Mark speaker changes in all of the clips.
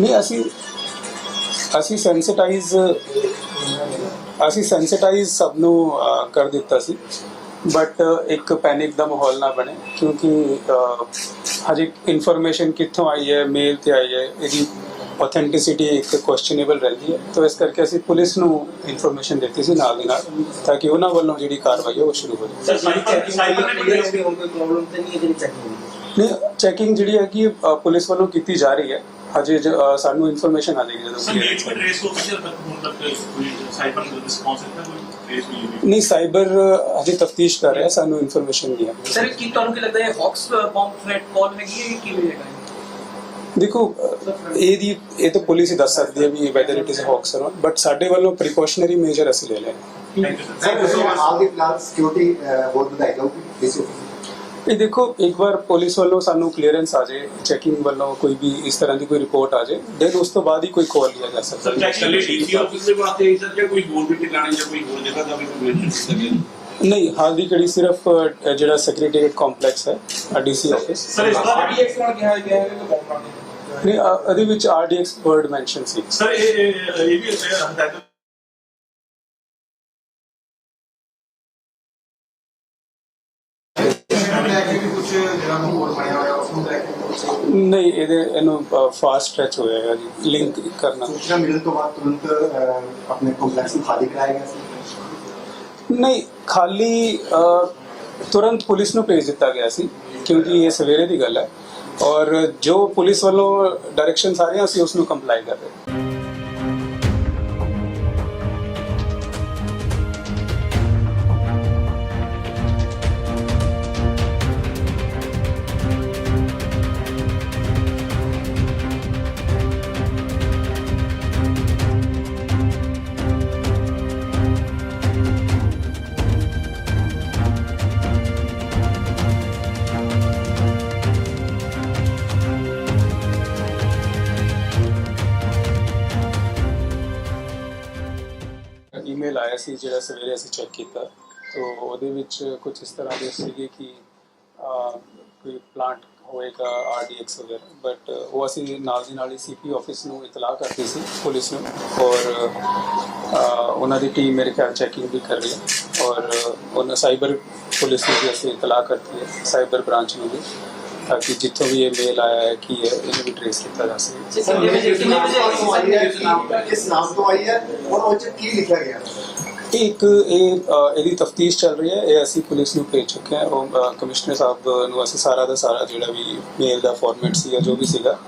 Speaker 1: ਨਹੀਂ ਅਸੀਂ ਅਸੀਂ ਸੈਂਸਿਟਾਈਜ਼ ਅਸੀਂ ਸੈਂਸਿਟਾਈਜ਼ ਸਭ ਨੂੰ ਅਹ, ਕਰ ਦਿੱਤਾ ਸੀ। ਬਟ ਇੱਕ ਪੈਨਿਕ ਦਾ ਮਾਹੌਲ ਨਾ ਬਣੇ ਕਿਉਂਕਿ ਅਹ, ਹਜੇ ਇਨਫੋਰਮੇਸ਼ਨ ਕਿੱਥੋਂ ਆਈ ਹੈ ਮੇਲ ਤੇ ਆਈ ਹੈ ਇਹਦੀ ਆਥੈਂਟਿਸਿਟੀ ਇੱਕ ਕੁਐਸਚਨੇਬਲ ਰਹਿੰਦੀ ਹੈ। ਤਾਂ ਇਸ ਕਰਕੇ ਅਸੀਂ ਪੁਲਿਸ ਨੂੰ ਇਨਫੋਰਮੇਸ਼ਨ ਦਿੱਤੀ ਸੀ ਨਾਲ ਦੀ ਨਾਲ ਤਾਂ ਕਿ ਉਹਨਾਂ ਵੱਲੋਂ ਜਿਹੜੀ ਕਾਰਵਾਈ ਹੈ ਉਹ ਸ਼ੁਰੂ ਹੋ ਜਾਵੇ।
Speaker 2: ਸਰ ਸਾਈਬਰ ਸਾਈਬਰ ਨੇ
Speaker 3: ਕੋਈ ਹੁਣ ਪ੍ਰੋਬਲਮ ਤਾਂ ਨਹੀਂ ਹੈ ਚੈਕਿੰਗ
Speaker 1: ਨਹੀਂ ਚੈਕਿੰਗ ਜਿਹੜੀ ਹੈ ਕਿ ਅਹ, ਪੁਲਿਸ ਵੱਲੋਂ ਕੀਤੀ ਜਾ ਰਹੀ ਹੈ। ਹਜੇ ਜ- ਅਹ, ਸਾਨੂੰ ਇਨਫੋਰਮੇਸ਼ਨ ਆ ਜਾਏਗੀ ਜਦੋਂ clear
Speaker 4: ਨੀਡ ਟ੍ਰੇਸ ਆਫੀਸਰ ਤੱਕ ਹੁਣ ਤੱਕ ਕੋਈ ਸਾਈਬਰ ਰਿਸਪੌਂਸ ਹੈ ਕੋਈ ਟ੍ਰੇਸ ਹੋਈ ਹੈ
Speaker 1: ਨਹੀਂ ਸਾਈਬਰ ਹਜੇ ਤਫਤੀਸ਼ ਕਰ ਰਿਹਾ ਸਾਨੂੰ ਇਨਫੋਰਮੇਸ਼ਨ ਨਹੀਂ ਹੈ
Speaker 3: ਸਰ ਕੀ ਤੁਹਾਨੂੰ ਕੀ ਲੱਗਦਾ ਹੈ ਹੌਕਸ ਬੰਬ ਥ੍ਰੈਟ ਕਾਲ ਹੈਗੀ ਹੈ ਕਿ ਕਿਵੇਂ ਹੈਗਾ ਹੈ?
Speaker 1: ਦੇਖੋ ਅਹ, ਇਹਦੀ ਇਹ ਤਾਂ ਪੁਲਿਸ ਹੀ ਦੱਸ ਸਕਦੀ ਹੈ ਵੀ whether it is hoax or but ਸਾਡੇ ਵੱਲੋਂ ਪ੍ਰੀਕਾਸ਼ਨਰੀ ਮੇਜਰ ਅਸੀਂ ਲੈ ਲਏ।
Speaker 4: ਥੈਂਕ ਯੂ ਸਰ
Speaker 5: ਸਰ ਹਾਲ ਦੀ ਫਿਲਹਾਲ ਸਿਕਿਉਰਿਟੀ ਬਹੁਤ ਵਧਾਈ ਜਾਊਗੀ ਇਸ
Speaker 1: ਇਹ ਦੇਖੋ ਇੱਕ ਵਾਰ ਪੁਲਿਸ ਵੱਲੋਂ ਸਾਨੂੰ ਕਲੀਅਰੈਂਸ ਆ ਜਾਏ ਚੈਕਿੰਗ ਵੱਲੋਂ ਕੋਈ ਵੀ ਇਸ ਤਰ੍ਹਾਂ ਦੀ ਕੋਈ ਰਿਪੋਰਟ ਆ ਜਾਏ ਦੈਨ ਉਸ ਤੋਂ ਬਾਅਦ ਹੀ ਕੋਈ ਕਾਲ ਲਿਆ ਜਾ ਸਕਦਾ।
Speaker 4: ਸਰ ਚੱਲੇ ਡੀਸੀ ਆਫਿਸ ਦੇ ਵਾਸਤੇ ਹੀ ਸਰ ਜਾਂ ਕੋਈ ਹੋਰ ਵੀ ਟਿਕਾਣੇ ਜਾਂ ਕੋਈ ਹੋਰ ਜਗ੍ਹਾ ਦਾ ਵੀ ਕੋਈ ਮੈਂਸ਼ਨ ਗਿਆ?
Speaker 1: ਨਹੀਂ ਹਾਲ ਦੀ ਘੜੀ ਸਿਰਫ ਜਿਹੜਾ ਸੈਕਟਰੀਏਟ ਕੰਪਲੈਕਸ ਹੈ ਡੀਸੀ ਆਫਿਸ
Speaker 4: ਸਰ ਇਸ ਦਾ
Speaker 2: ਆਰਡੀਐਕਸ ਨਾਲ ਕਿਹਾ ਗਿਆ ਹੈ ਕਿ ਨਾਲ?
Speaker 1: ਨਹੀਂ ਇਹਦੇ ਵਿੱਚ ਆਰਡੀਐਕਸ ਵਰਡ ਮੈਂਸ਼ਨ ਸੀ।
Speaker 4: ਸਰ ਇਹ ਇਹ ਇਹ ਵੀ ਹਦਾਇਤ
Speaker 5: ਕੁਝ ਜਿਹੜਾ ਮਾਹੌਲ ਬਣਿਆ ਹੋਇਆ ਉਸ ਨੂੰ ਲੈ ਕੇ ਕੁਛ
Speaker 1: ਨਹੀਂ ਇਹਦੇ ਇਹਨੂੰ ਫਾਸਟ ਟੱਚ ਹੋਏਗਾ ਜੀ ਲਿੰਕ ਕਰਨਾ।
Speaker 5: ਸੂਚਨਾ ਮਿਲਣ ਤੋਂ ਬਾਅਦ ਤੁਰੰਤ ਆਪਣੇ ਕੰਪਲੈਕਸ ਨੂੰ ਖਾਲੀ ਕਰਾਇਆ ਗਿਆ ਸੀ?
Speaker 1: ਨਹੀਂ ਖਾਲੀ ਤੁਰੰਤ ਪੁਲਿਸ ਨੂੰ ਭੇਜ ਦਿੱਤਾ ਗਿਆ ਸੀ ਕਿਉਂਕਿ ਇਹ ਸਵੇਰੇ ਦੀ ਗੱਲ ਹੈ। ਔਰ ਜੋ ਪੁਲਿਸ ਵੱਲੋਂ ਡਾਇਰੈਕਸ਼ਨਸ ਆ ਰਹੀਆਂ ਸੀ ਉਸ ਨੂੰ ਕੰਪਲਾਈ ਕਰ ਰਹੇ। ਆਇਆ ਸੀ, ਜਿਹੜਾ ਸਵੇਰੇ ਅਸੀਂ ਚੈੱਕ ਕੀਤਾ, ਤੋਂ ਉਹਦੇ ਵਿੱਚ ਕੁਝ ਇਸ ਤਰ੍ਹਾਂ ਦੇ ਸੀਗੇ ਕਿ ਕੋਈ ਪਲਾਂਟ ਹੋਏਗਾ ਆਰਡੀਐਕਸ ਵਗੈਰਾ ਬਟ ਉਹ ਅਸੀਂ ਨਾਲ ਦੀ ਨਾਲ ਹੀ ਸੀਪੀ ਆਫਿਸ ਨੂੰ ਇਤਲਾਹ ਕਰਤੀ ਸੀ, ਪੁਲਿਸ ਨੂੰ, ਔਰ ਉਹਨਾਂ ਦੀ ਟੀਮ ਮੇਰੇ ਖਿਆਲ ਚੈਕਿੰਗ ਵੀ ਕਰ ਰਹੀ ਹੈ, ਔਰ, ਉਹਨਾਂ ਸਾਈਬਰ ਪੁਲਿਸ ਨੂੰ ਵੀ ਅਸੀਂ ਇਤਲਾਹ ਕਰਤੀ ਹੈ ਸਾਈਬਰ ਬ੍ਰਾਂਚ ਨੂੰ ਵੀ। ਤਾਂ ਕਿ ਜਿੱਥੋਂ ਵੀ ਇਹ ਮੇਲ ਆਇਆ ਹੈ ਕੀ ਹੈ ਇਹਨੂੰ ਵੀ ਟ੍ਰੇਸ ਕੀਤਾ ਜਾ ਸਕੇ।
Speaker 3: ਕਿੰਨੇ ਵਜੇ ਕਿੰਨੇ ਵਜੇ ਆਈ ਸੀ
Speaker 5: ਆਈ ਹੈ
Speaker 3: ਸਰ
Speaker 5: ਕਿਸ ਨਾਮ ਤੋਂ ਆਈ ਹੈ ਔਰ ਉਹ 'ਚ ਕੀ ਲਿਖਿਆ ਗਿਆ?
Speaker 1: ਇਹ ਇੱਕ ਇਹ ਅ, ਇਹਦੀ ਤਫਤੀਸ਼ ਚੱਲ ਰਹੀ ਹੈ। ਇਹ ਅਸੀਂ ਪੁਲਿਸ ਨੂੰ ਭੇਜ ਚੁੱਕੇ ਹਾਂ। ਉਹ ਅ, ਕਮਿਸ਼ਨਰ ਸਾਹਿਬ ਨੂੰ ਅਸੀਂ ਸਾਰਾ ਦਾ ਸਾਰਾ ਜਿਹੜਾ ਵੀ ਮੇਲ ਦਾ ਫਾਰਮੈਟ ਸੀਗਾ ਜੋ ਵੀ ਸੀਗਾ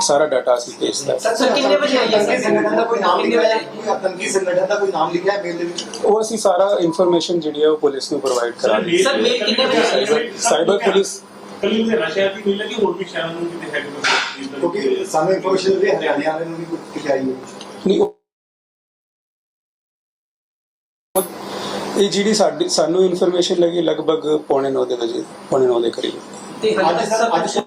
Speaker 1: ਸਾਰਾ ਡਾਟਾ ਅਸੀਂ ਭੇਜਤਾ ਹੈ।
Speaker 3: ਸਰ, ਕਿੰਨੇ ਵਜੇ ਆਈ ਹੈ?
Speaker 5: ਸੰਗਠਨ ਦਾ ਕੋਈ ਨਾਮ ਲਿਖਿਆ ਹੈ? ਕੋਈ ਆਤੰਕੀ ਸੰਗਠਨ ਦਾ ਕੋਈ ਨਾਮ ਲਿਖਿਆ ਹੈ ਮੇਲ ਦੇ ਵਿੱਚ?
Speaker 1: ਉਹ ਅਸੀਂ ਸਾਰਾ ਇਨਫੋਰਮੇਸ਼ਨ ਜਿਹੜੀ ਹੈ ਉਹ ਪੁਲਿਸ ਨੂੰ ਪ੍ਰੋਵਾਈਡ ਕਰਾਂਗੇ।
Speaker 3: ਸਰ, ਮੇਲ ਕਿੰਨੇ ਵਜੇ ਆਈ ਹੈ?
Speaker 1: ਸਾਈਬਰ ਪੁਲਿਸ
Speaker 4: ਕੱਲੀ ਦੇ ਰਸ਼ੀਆ ਦੀ ਮਿਲ ਕਿ ਹੋਰ ਵੀ ਸ਼ਹਿਰਾਂ ਨੂੰ ਕਿਤੇ ਹੈਗੇ
Speaker 5: ਕਿਉਂਕਿ ਸਾਨੂੰ ਇਨਫੋਰਮੇਸ਼ਨ ਵੀ ਹਰਿਆਣੇ ਵਾਲੇ ਨੂੰ ਵੀ ਕੁਝ ਕਿਹਾ ਹੀ
Speaker 1: ਨਹੀਂ ਉਹ- ਇਹ ਜਿਹੜੀ ਸਾਡੀ ਸਾਨੂੰ ਇਨਫੋਰਮੇਸ਼ਨ ਲੱਗੀ ਲਗਭਗ ਪੌਣੇ 9 ਦੇ ਵਜੇ ਪੌਣੇ 9 ਦੇ ਕਰੀਬ।
Speaker 3: ਤੇ
Speaker 5: ਅੱਜ ਸਰ ਅੱਜ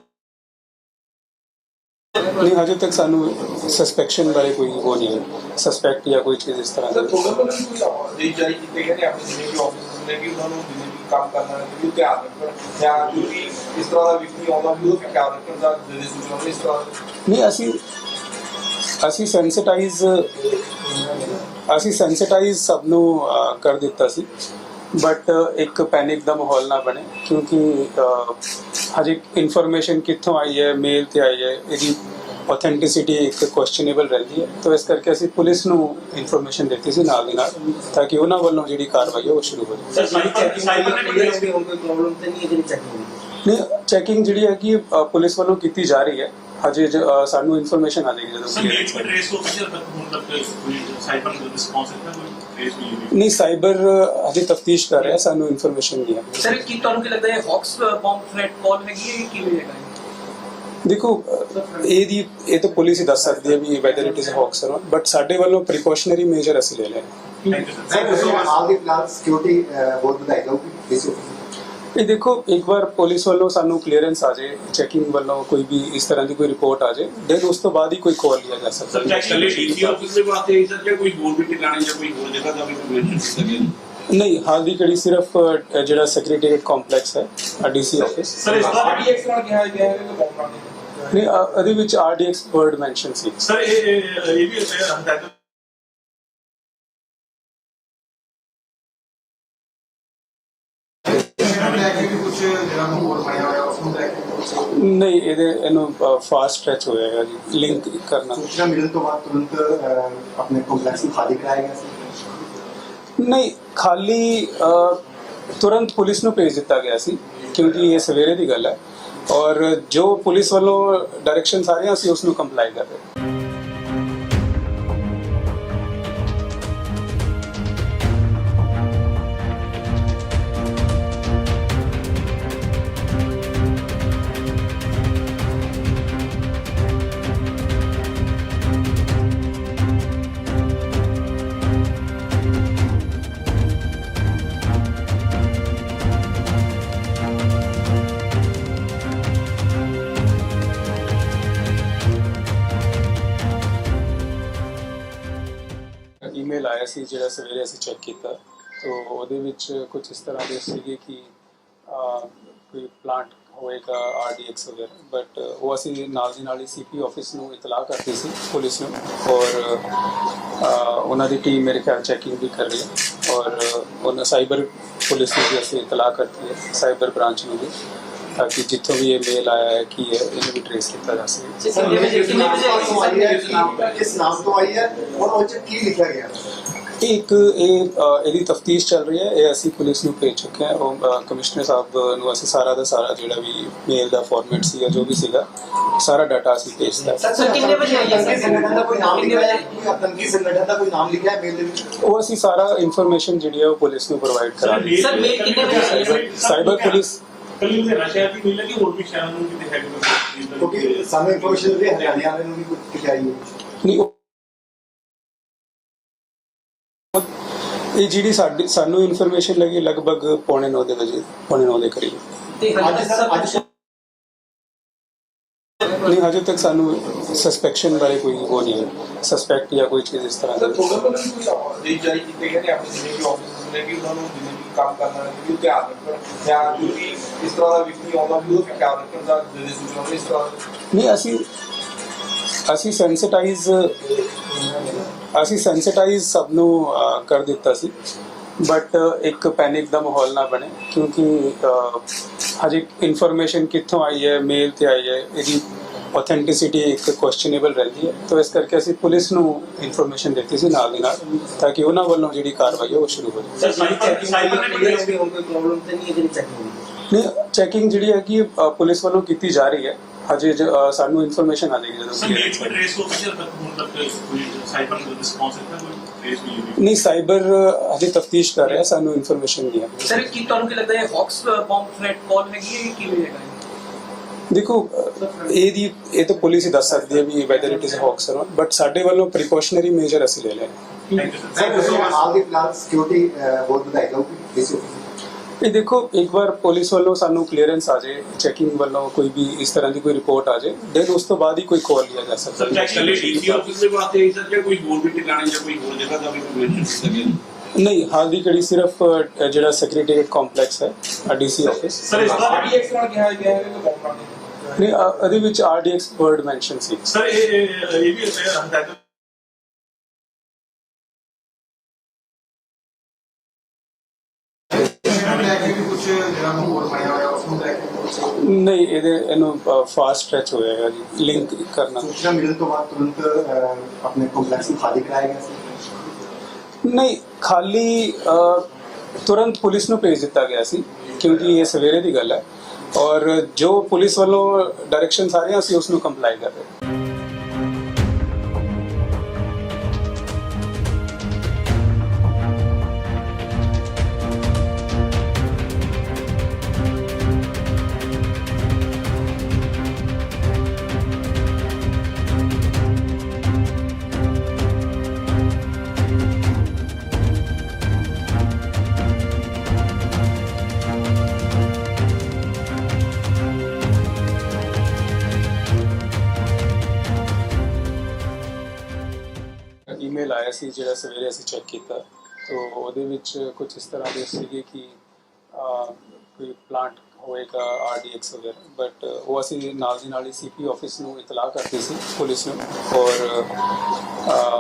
Speaker 1: ਨਹੀਂ ਹਜੇ ਤੱਕ ਸਾਨੂੰ ਸਸਪੈਕਸ਼ਨ ਬਾਰੇ ਕੋਈ ਉਹ ਨਹੀਂ ਹੈ। ਸਸਪੈਕਟ ਜਾਂ ਕੋਈ ਚੀਜ਼ ਇਸ ਤਰ੍ਹਾਂ ਦੀ
Speaker 2: ਤੁਹਾਨੂੰ ਕੋਈ ਆਦੇਸ਼ ਜਾਰੀ ਕੀਤੇ ਗਏ ਨੇ ਆਪਣੇ ਜਿੰਨੇ ਵੀ ਆਫਿਸ ਨੇ ਕਿ ਉਹਨਾਂ ਨੂੰ ਜਿੰਨੇ ਵੀ ਕੰਮ ਕਰਨਾ ਹੈ ਕਿ ਉਹ ਧਿਆਨ ਰੱਖਣ। ਜਾਂ ਕਿਉਂਕਿ ਇਸ ਤਰ੍ਹਾਂ ਦਾ ਵਿਅਕਤੀ ਆਉਂਦਾ ਵੀ ਉਹ ਖਿਆਲ ਰੱਖਣ ਦਾ ਜਿਹੜੇ ਸੂਚਨਾ ਇਸ ਤਰ੍ਹਾਂ
Speaker 1: ਨਹੀਂ, ਅਸੀਂ ਅਸੀਂ ਸੈਂਸਿਟਾਈਜ਼ ਅਸੀਂ ਸੈਂਸਿਟਾਈਜ਼ ਸਭ ਨੂੰ ਕਰ ਦਿੱਤਾ ਸੀ। ਬਟ ਇੱਕ ਪੈਨਿਕ ਦਾ ਮਾਹੌਲ ਨਾ ਬਣੇ, ਕਿਉਂਕਿ ਹਜੇ ਇਨਫੋਰਮੇਸ਼ਨ ਕਿੱਥੋਂ ਆਈ ਹੈ ਮੇਲ ਤੇ ਆਈ ਹੈ, ਇਹਦੀ ਆਥੈਂਟਿਸਿਟੀ ਇੱਕ ਕੁਐਸਚਨੇਬਲ ਰਹਿੰਦੀ ਹੈ। ਤਾਂ ਇਸ ਕਰਕੇ ਅਸੀਂ ਪੁਲਿਸ ਨੂੰ ਇਨਫੋਰਮੇਸ਼ਨ ਦਿੱਤੀ ਸੀ ਨਾਲ ਦੀ ਨਾਲ ਤਾਂ ਕਿ ਉਹਨਾਂ ਵੱਲੋਂ ਜਿਹੜੀ ਕਾਰਵਾਈ ਹੈ ਉਹ ਸ਼ੁਰੂ ਹੋ ਜਾਵੇ
Speaker 4: ਸਰ ਸਾਈਬਰ ਸਾਈਬਰ ਨੇ
Speaker 3: ਕੋਈ ਹੁਣ ਕੋਈ ਪ੍ਰੋਬਲਮ ਤਾਂ ਨਹੀਂ ਹੈ ਜਿਹੜੀ ਚੈਕਿੰਗ
Speaker 1: ਨਹੀਂ ਚੈਕਿੰਗ ਜਿਹੜੀ ਹੈ ਕਿ ਪੁਲਿਸ ਵੱਲੋਂ ਕੀਤੀ ਜਾ ਰਹੀ ਹੈ। ਹਜੇ ਸਾਨੂੰ ਇਨਫੋਰਮੇਸ਼ਨ ਆ ਜਾਏਗੀ ਜਦੋਂ।
Speaker 4: ਸਰ। ਟ੍ਰੇਸ ਤੱਕ ਕੋਈ ਸਾਈਬਰ ਰਿਸਪੌਂਸ ਹੈ
Speaker 1: ਨਹੀਂ ਸਾਈਬਰ ਹਜੇ ਤਫਤੀਸ਼ ਕਰ ਰਿਹਾ ਸਾਨੂੰ ਇਨਫੋਰਮੇਸ਼ਨ ਨਹੀਂ ਹੈ
Speaker 3: ਸਰ ਕੀ ਤੁਹਾਨੂੰ ਕੀ ਲੱਗਦਾ ਹੈ ਹੌਕਸ ਬੰਬ ਥ੍ਰੈਟ ਕਾਲ ਹੈਗੀ ਹੈ ਕਿ ਕਿਵੇਂ ਹੈਗਾ?
Speaker 1: ਦੇਖੋ ਅਹ, ਇਹਦੀ ਇਹ ਤਾਂ ਪੁਲਿਸ ਹੀ ਦੱਸ ਸਕਦੀ ਹੈ ਵੀ whether it is hoax or but ਸਾਡੇ ਵੱਲੋਂ ਪ੍ਰੀਕਾਸ਼ਨਰੀ ਮੇਜਰ ਅਸੀਂ ਲੈ ਲਏ।
Speaker 5: ਦੀ
Speaker 1: ਇਹ ਦੇਖੋ ਇੱਕ ਵਾਰ ਪੁਲਿਸ ਵੱਲੋਂ ਸਾਨੂੰ ਕਲੀਅਰੈਂਸ ਆ ਜਾਏ ਚੈਕਿੰਗ ਵੱਲੋਂ ਕੋਈ ਵੀ ਇਸ ਤਰ੍ਹਾਂ ਦੀ ਕੋਈ ਰਿਪੋਰਟ ਆ ਜਾਏ ਦੈਨ ਉਸ ਤੋਂ ਬਾਅਦ ਹੀ ਕੋਈ ਕਾਲ ਲਿਆ ਜਾ ਸਕਦਾ।
Speaker 4: ਸਰ ਚੱਲੇ ਡੀਸੀ ਆਫਿਸ ਦੇ ਵਾਸਤੇ ਹੀ ਸਰ ਜਾਂ ਕੋਈ ਹੋਰ ਵੀ ਟਿਕਾਣੇ ਜਾਂ ਕੋਈ ਹੋਰ ਜਗ੍ਹਾ ਦਾ ਵੀ ਕੋਈ ਮੈਂਸ਼ਨ ਕੀਤਾ ਗਿਆ
Speaker 1: ਨਹੀਂ ਹਾਲ ਦੀ ਘੜੀ ਸਿਰਫ ਜਿਹੜਾ ਸੈਕਟਰੀਏਟ ਕੰਪਲੈਕਸ ਹੈ ਡੀਸੀ ਆਫਿਸ
Speaker 4: ਸਰ ਇਸ ਦਾ
Speaker 2: ਆਰਡੀਐਕਸ ਨਾਲ ਕਿਹਾ ਗਿਆ ਹੈ? ਕਿ ਬੌਂਬ ਨਾਲ
Speaker 1: ਨਹੀਂ ਅ- ਵਿੱਚ ਆਰਡੀਐਕਸ ਵਰਡ ਮੈਂਸ਼ਨ ਸੀ।
Speaker 4: ਸਰ ਇਹ ਇਹ ਇਹ ਵੀ ਹਦਾਇਤ
Speaker 5: ਲੈ ਕੇ ਵੀ ਕੁਝ ਜਿਹੜਾ ਮਾਹੌਲ ਬਣਿਆ ਹੋਇਆ ਉਸ ਨੂੰ ਲੈ ਕੇ
Speaker 1: ਨਹੀਂ ਇਹਦੇ ਇਹਨੂੰ ਫਾਸਟ ਸਟ੍ਰੈਚ ਹੋਏਗਾ ਜੀ ਲਿੰਕ ਕਰਨਾ।
Speaker 5: ਸੂਚਨਾ ਮਿਲਣ ਤੋਂ ਬਾਅਦ ਤੁਰੰਤ ਅਹ, ਆਪਣੇ ਕੰਪਲੈਕਸ ਨੂੰ ਖਾਲੀ ਕਰਾਇਆ ਗਿਆ ਸੀ?
Speaker 1: ਨਹੀਂ ਖਾਲੀ ਅ, ਤੁਰੰਤ ਪੁਲਿਸ ਨੂੰ ਭੇਜ ਦਿੱਤਾ ਗਿਆ ਸੀ ਕਿਉਂਕਿ ਇਹ ਸਵੇਰੇ ਦੀ ਗੱਲ ਹੈ। ਔਰ ਜੋ ਪੁਲਿਸ ਵੱਲੋਂ ਡਾਇਰੈਕਸ਼ਨ ਆ ਰਹੀਆਂ ਅਸੀਂ ਉਸ ਨੂੰ ਕੰਪਲਾਈ ਕਰ ਰਹੇ ਈਮੇਲ ਆਇਆ ਸੀ ਜਿਹੜਾ ਸਵੇਰੇ ਅਸੀਂ ਚੈੱਕ ਕੀਤਾ। ਤੋਂ ਉਹਦੇ ਵਿੱਚ ਕੁਝ ਇਸ ਤਰ੍ਹਾਂ ਦੇ ਸੀਗੇ ਕਿ ਕੋਈ ਪਲਾਂਟ ਹੋਏਗਾ ਆਰਡੀਐਕਸ ਵਗੈਰਾ। ਬਟ ਉਹ ਅਸੀਂ ਨਾਲ ਦੀ ਨਾਲ ਹੀ ਸੀਪੀ ਆਫਿਸ ਨੂੰ ਇਤਲਾਹ ਕਰਤੀ ਸੀ ਪੁਲਿਸ ਨੂੰ। ਔਰ ਉਹਨਾਂ ਦੀ ਟੀਮ ਮੇਰੇ ਖਿਆਲ ਚੈਕਿੰਗ ਵੀ ਕਰ ਰਹੀ ਹੈ। ਔਰ ਉਹਨਾਂ ਸਾਈਬਰ ਪੁਲਿਸ ਨੂੰ ਵੀ ਅਸੀਂ ਇਤਲਾਹ ਕਰਤੀ ਹੈ ਸਾਈਬਰ ਬ੍ਰਾਂਚ ਨੂੰ ਵੀ। ਤਾਂ ਕਿ ਜਿੱਥੋਂ ਵੀ ਇਹ ਮੇਲ ਆਇਆ ਹੈ ਕੀ ਹੈ ਇਹਨੂੰ ਵੀ ਟ੍ਰੇਸ ਕੀਤਾ ਜਾ ਸਕੇ।
Speaker 5: ਸਰ
Speaker 3: ਕਿੰਨੇ ਵਜੇ ਕਿੰਨੇ ਵਜੇ ਆਈ ਸੀ?
Speaker 5: ਆਈ ਹੈ
Speaker 3: ਸਰ
Speaker 5: ਕਿ ਇਸ ਨਾਮ ਤੋਂ ਆਈ ਹੈ? ਔਰ ਉਹ ਚ ਕੀ ਲਿਖਿਆ ਗਿਆ?
Speaker 1: ਇਹ ਇੱਕ ਇਹ ਇਹਦੀ ਤਫਤੀਸ਼ ਚੱਲ ਰਹੀ ਹੈ ਇਹ ਅਸੀਂ ਪੁਲਿਸ ਨੂੰ ਭੇਜ ਚੁੱਕੇ ਹਾਂ ਉਹ ਕਮਿਸ਼ਨਰ ਸਾਹਿਬ ਨੂੰ ਅਸੀਂ ਸਾਰਾ ਦਾ ਸਾਰਾ ਜਿਹੜਾ ਵੀ ਮੇਲ ਦਾ ਫਾਰਮੈਟ ਸੀਗਾ ਜੋ ਵੀ ਸੀਗਾ ਸਾਰਾ ਡਾਟਾ ਅਸੀਂ ਭੇਜਤਾ
Speaker 3: ਸਰ ਸਰ ਕਿੰਨੇ ਵਜੇ ਆਈ ਹੈ?
Speaker 5: ਸੰਗਠਨ ਦਾ ਕੋਈ ਨਾਮ ਲਿਖਿਆ ਹੈ? ਆਤੰਕੀ ਸੰਗਠਨ ਦਾ ਕੋਈ ਨਾਮ ਲਿਖਿਆ ਹੈ ਮੇਲ ਦੇ ਵਿੱਚ?
Speaker 1: ਉਹ ਅਸੀਂ ਸਾਰਾ ਇਨਫੋਰਮੇਸ਼ਨ ਜਿਹੜੀ ਹੈ ਉਹ ਪੁਲਿਸ ਨੂੰ ਪ੍ਰੋਵਾਈਡ ਕਰਾਂਗੇ।
Speaker 3: ਸਰ, ਮੇਲ ਕਿੰਨੇ ਵਜੇ ਆਈ?
Speaker 1: ਸਾਈਬਰ ਪੁਲਿਸ
Speaker 4: ਕੱਲੀ ਲੁਧਿਆਣਾ ਸ਼ਹਿਰ ਦੀ ਕੋਈ ਲੱਗੀ ਹੋਰ ਵੀ ਸ਼ਹਿਰਾਂ ਨੂੰ ਕਿਤੇ ਹੈਗੇ
Speaker 5: ਕਿਉਂਕਿ ਸਾਨੂੰ ਇਨਫੋਰਮੇਸ਼ਨ ਮਿਲੀ ਹੈ ਹਰਿਆਣਾ ਵਾਲੇ ਨੂੰ ਵੀ ਕੁਝ ਲਿਖਿਆ ਹੀ ਹੈ
Speaker 1: ਨਹੀਂ ਇਹ ਜਿਹੜੀ ਸਾਡੀ ਸਾਨੂੰ ਇਨਫੋਰਮੇਸ਼ਨ ਲੱਗੀ ਲਗਭਗ ਪੌਣੇ 9 ਦੇ ਵਜੇ ਪੌਣੇ 9 ਦੇ ਕਰੀਬ।
Speaker 3: ਤੇ
Speaker 5: ਅੱਜ ਸਰ ਅੱਜ
Speaker 1: ਨਹੀਂ ਅਜੇ ਤੱਕ ਸਾਨੂੰ ਸਸਪੈਕਸ਼ਨ ਬਾਰੇ ਕੋਈ ਉਹ ਨਹੀਂ ਹੈ। ਸਸਪੈਕਟ ਜਾਂ ਕੋਈ ਚੀਜ਼ ਇਸ ਤਰ੍ਹਾਂ ਦੀ
Speaker 2: ਵੱਲੋਂ ਵੀ ਕੋਈ ਆਦੇਸ਼ ਜਾਰੀ ਕੀਤੇ ਗਏ ਨੇ ਆਪਣੇ ਜਿਵੇਂ ਕਿ ਆਫਿਸ ਨੇ ਵੀ ਉਹਨਾਂ ਨੂੰ ਜਿਵੇਂ ਵੀ ਕੰਮ ਕਰਨਾ ਹੈ ਉਹ ਧਿਆਨ ਰੱਖਣ ਜਾਂ ਕਿਉਂਕਿ ਇਸ ਤਰ੍ਹਾਂ ਦਾ ਵਿਅਕਤੀ ਆਉਂਦਾ ਵੀ ਉਹਦਾ ਖਿਆਲ ਰੱਖਣ ਦਾ ਜਿਹੜੇ ਸੂਚਨਾ ਨੇ ਇਸ ਤਰ੍ਹਾਂ
Speaker 1: ਨਹੀਂ ਅਸੀਂ ਅਸੀਂ ਸੈਂਸਿਟਾਈਜ਼ ਅਸੀਂ ਸੈਂਸਿਟਾਈਜ਼ ਸਭ ਨੂੰ ਕਰ ਦਿੱਤਾ ਸੀ। ਬਟ ਇੱਕ ਪੈਨਿਕ ਦਾ ਮਾਹੌਲ ਨਾ ਬਣੇ, ਕਿਉਂਕਿ ਹਜੇ ਇਨਫੋਰਮੇਸ਼ਨ ਕਿੱਥੋਂ ਆਈ ਹੈ ਮੇਲ ਤੇ ਆਈ ਹੈ, ਇਹਦੀ ਆਥੈਂਟਿਸਿਟੀ ਇੱਕ ਕੁਐਸਚਨੇਬਲ ਰਹਿੰਦੀ ਹੈ। ਤਾਂ ਇਸ ਕਰਕੇ ਅਸੀਂ ਪੁਲਿਸ ਨੂੰ ਇਨਫੋਰਮੇਸ਼ਨ ਦਿੱਤੀ ਸੀ ਨਾਲ ਦੀ ਨਾਲ, ਤਾਂ ਕਿ ਉਹਨਾਂ ਵੱਲੋਂ ਜਿਹੜੀ ਕਾਰਵਾਈ ਹੈ ਉਹ ਸ਼ੁਰੂ ਹੋ ਜਾਵੇ।
Speaker 4: ਸਰ ਸਾਈਬਰ ਸਾਈਬਰ
Speaker 3: ਪ੍ਰੋਬਲਮ ਤੇ ਨਹੀਂ ਹੈ ਜਿਹੜੀ ਚੈਕਿੰਗ
Speaker 1: ਨਹੀਂ ਚੈਕਿੰਗ ਜਿਹੜੀ ਹੈ ਕਿ ਅਹ, ਪੁਲਿਸ ਵੱਲੋਂ ਕੀਤੀ ਜਾ ਰਹੀ ਹੈ। ਹਜੇ ਜ- ਸਾਨੂੰ ਇਨਫੋਰਮੇਸ਼ਨ ਆ ਜਾਏਗੀ ਜਦੋਂ clear
Speaker 4: ਹੈ। ਨਹੀਂ ਹੋਈ।
Speaker 1: ਨਹੀਂ ਸਾਈਬਰ ਹਜੇ ਤਫਤੀਸ਼ ਕਰ ਰਿਹਾ ਸਾਨੂੰ ਇਨਫੋਰਮੇਸ਼ਨ ਨਹੀਂ ਹੈ
Speaker 3: ਸਰ ਕੀ ਤੁਹਾਨੂੰ ਕੀ ਲੱਗਦਾ ਹੈ ਹੌਕਸ ਬੰਬ ਥ੍ਰੈਟ ਕਾਲ ਹੈਗੀ ਹੈ ਕਿ ਕਿਵੇਂ ਹੈਗਾ ਹੈ?
Speaker 1: ਦੇਖੋ ਅਹ, ਇਹਦੀ ਇਹ ਤਾਂ ਪੁਲਿਸ ਹੀ ਦੱਸ ਸਕਦੀ ਹੈ ਵੀ whether it is hoax or but ਸਾਡੇ ਵੱਲੋਂ ਪ੍ਰੀਕਾਸ਼ਨਰੀ ਮੇਜਰ ਅਸੀਂ ਲੈ ਲਏ। ਨੇ।
Speaker 4: ਥੈਂਕ ਯੂ ਸਰ
Speaker 5: ਸਰ ਹਾਲ ਦੀ ਫਿਲਹਾਲ ਸਿਕਿਉਰਿਟੀ ਬਹੁਤ ਵਧਾਈ ਜਾਊਗੀ ਇਸ ਆਫਿਸ
Speaker 1: ਇਹ ਦੇਖੋ ਇੱਕ ਵਾਰ ਪੁਲਿਸ ਵੱਲੋਂ ਸਾਨੂੰ ਕਲੀਅਰੈਂਸ ਆ ਜਾਏ ਚੈਕਿੰਗ ਵੱਲੋਂ ਕੋਈ ਵੀ ਇਸ ਤਰ੍ਹਾਂ ਦੀ ਕੋਈ ਰਿਪੋਰਟ ਆ ਜਾਏ ਦੈਨ ਉਸ ਤੋਂ ਬਾਅਦ ਹੀ ਕੋਈ ਕਾਲ ਲਿਆ ਜਾ ਸਕਦਾ।
Speaker 4: ਸਰ ਕੱਲੀ ਡੀਸੀ ਆਫਿਸ ਦੇ ਵਾਸਤੇ ਹੀ ਸਰ ਜਾਂ ਕੋਈ ਹੋਰ ਵੀ ਟਿਕਾਣੇ ਜਾਂ ਕੋਈ ਹੋਰ ਜਗ੍ਹਾ ਦਾ ਵੀ ਕੋਈ ਮੈਂਸ਼ਨ ਗਿਆ
Speaker 1: ਨਹੀਂ ਹਾਲ ਦੀ ਘੜੀ ਸਿਰਫ ਜਿਹੜਾ ਸੈਕਟਰੀਏਟ ਕੰਪਲੈਕਸ ਹੈ ਡੀਸੀ ਆਫਿਸ
Speaker 4: ਸਰ ਇਸ ਦਾ
Speaker 2: ਆਰਡੀਐਕਸ ਨਾਲ ਕਿਹਾ ਗਿਆ ਹੈ ਕਿ ਨਾਲ
Speaker 1: ਨਹੀਂ ਉਹਦੇ ਵਿੱਚ ਆਰਡੀਐਕਸ ਵਰਡ ਮੈਂਸ਼ਨ ਸੀ।
Speaker 4: ਸਰ ਇਹ ਇਹ ਇਹ ਵੀ ਹਦਾਇਤ
Speaker 5: ਲੈ ਕੇ ਵੀ ਕੁਝ ਜਿਹੜਾ ਮਾਹੌਲ ਬਣਿਆ ਹੋਇਆ ਉਸ ਨੂੰ ਲੈ ਕੇ ਕੁਛ
Speaker 1: ਨਹੀਂ ਇਹਦੇ ਇਹਨੂੰ ਫਾਸਟ ਸਟ੍ਰੈਚ ਹੋਏਗਾ ਜੀ ਲਿੰਕ ਕਰਨਾ।
Speaker 5: ਸੂਚਨਾ ਮਿਲਣ ਤੋਂ ਬਾਅਦ ਤੁਰੰਤ ਆਪਣੇ ਕੰਪਲੈਕਸ ਨੂੰ ਖਾਲੀ ਕਰਾਇਆ ਗਿਆ ਸੀ?
Speaker 1: ਨਹੀਂ ਖਾਲੀ ਤੁਰੰਤ ਪੁਲਿਸ ਨੂੰ ਭੇਜ ਦਿੱਤਾ ਗਿਆ ਸੀ ਕਿਉਂਕਿ ਇਹ ਸਵੇਰੇ ਦੀ ਗੱਲ ਹੈ। ਔਰ ਜੋ ਪੁਲਿਸ ਵੱਲੋਂ ਡਾਇਰੈਕਸ਼ਨ ਆ ਰਹੀਆਂ ਸੀ ਉਸ ਨੂੰ ਕੰਪਲਾਈ ਕਰ ਰਹੇ। ਆਇਆ ਸੀ, ਜਿਹੜਾ ਸਵੇਰੇ ਅਸੀਂ ਚੈੱਕ ਕੀਤਾ, ਤੋਂ ਉਹਦੇ ਵਿੱਚ ਕੁਝ ਇਸ ਤਰ੍ਹਾਂ ਦੇ ਸੀਗੇ ਕਿ ਕੋਈ ਪਲਾਂਟ ਹੋਏਗਾ ਆਰਡੀਐਕਸ ਵਗੈਰਾ ਬਟ ਉਹ ਅਸੀਂ ਨਾਲ ਦੀ ਨਾਲ ਹੀ ਸੀਪੀ ਆਫਿਸ ਨੂੰ ਇਤਲਾਹ ਕਰਤੀ ਸੀ, ਪੁਲਿਸ ਨੂੰ, ਔਰ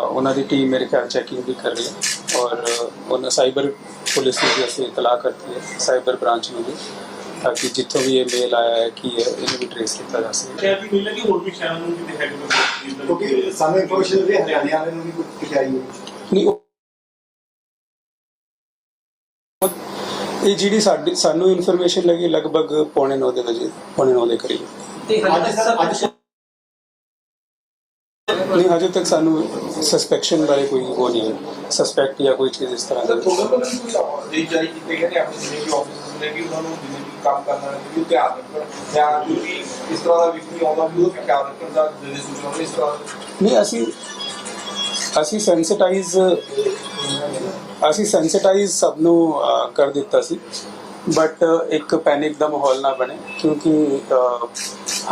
Speaker 1: ਉਹਨਾਂ ਦੀ ਟੀਮ ਮੇਰੇ ਖਿਆਲ ਚੈਕਿੰਗ ਵੀ ਕਰ ਰਹੀ ਹੈ, ਔਰ, ਉਹਨਾਂ ਸਾਈਬਰ ਪੁਲਿਸ ਨੂੰ ਵੀ ਅਸੀਂ ਇਤਲਾਹ ਕਰਤੀ ਹੈ ਸਾਈਬਰ ਬ੍ਰਾਂਚ ਨੂੰ ਵੀ। ਤਾਂ ਕਿ ਜਿੱਥੋਂ ਵੀ ਇਹ ਮੇਲ ਆਇਆ ਹੈ ਕੀ ਇਹਨੂੰ ਵੀ ਟ੍ਰੇਸ ਕੀਤਾ ਜਾ ਸਕੇ।
Speaker 4: ਸ਼ਾਇਦ ਵੀ ਮਿਲਿਆ ਕਿ ਹੋਰ ਵੀ ਸ਼ਹਿਰਾਂ ਨੂੰ ਕਿਤੇ ਹੈਗੇ
Speaker 5: ਕਿਉਂਕਿ ਸਾਨੂੰ ਇਨਫੋਰਮੇਸ਼ਨ ਮਿਲੀ ਹਰਿਆਣੇ ਵਾਲੇ ਨੂੰ ਵੀ ਕੁਝ ਕਿਹਾ ਹੀ
Speaker 1: ਨਹੀਂ ਉਹ ਇਹ ਜਿਹੜੀ ਸਾਡੀ ਸਾਨੂੰ ਇਨਫੋਰਮੇਸ਼ਨ ਲੱਗੀ ਲਗਭਗ ਪੌਣੇ 9 ਦੇ ਵਜੇ ਪੌਣੇ 9 ਦੇ ਕਰੀਬ।
Speaker 3: ਤੇ
Speaker 5: ਅੱਜ ਸਰ ਅੱਜ
Speaker 1: ਨਹੀਂ ਹਜੇ ਤੱਕ ਸਾਨੂੰ ਸਸਪੈਕਸ਼ਨ ਬਾਰੇ ਕੋਈ ਉਹ ਨਹੀਂ ਹੈ। ਸਸਪੈਕਟ ਜਾਂ ਕੋਈ ਚੀਜ਼ ਇਸ ਤਰ੍ਹਾਂ
Speaker 2: ਸਰ
Speaker 1: ਦੀ।
Speaker 2: ਤੁਹਾਡੇ ਕੋਲ ਕੋਈ ਆਦੇਸ਼ ਜਾਰੀ ਕੀਤੇ ਗਏ ਨੇ ਆਪਣੇ ਜਿਵੇਂ ਕਿ ਆਫਿਸ ਨੇ ਉਹਨਾਂ ਨੂੰ ਜਿਵੇਂ ਕਿ ਕੰਮ ਕਰਨਾ ਹੈ, ਉਹ ਧਿਆਨ ਰੱਖਣ। ਜਾਂ ਕਿਉਂਕਿ ਇਸ ਤਰ੍ਹਾਂ ਦਾ ਵਿਅਕਤੀ ਆਉਂਦਾ ਵੀ ਉਹ ਧਿਆਨ ਰੱਖਣ ਦਾ ਜਿਹੜੇ ਸੂਚਨਾ ਇਸ ਤਰ੍ਹਾਂ
Speaker 1: ਨਹੀਂ, ਅਸੀਂ ਅਸੀਂ ਸੈਂਸਿਟਾਈਜ਼ ਅਸੀਂ ਸੈਂਸਿਟਾਈਜ਼ ਸਭ ਨੂੰ ਕਰ ਦਿੱਤਾ ਸੀ। ਬਟ ਇੱਕ ਪੈਨਿਕ ਦਾ ਮਾਹੌਲ ਨਾ ਬਣੇ, ਕਿਉਂਕਿ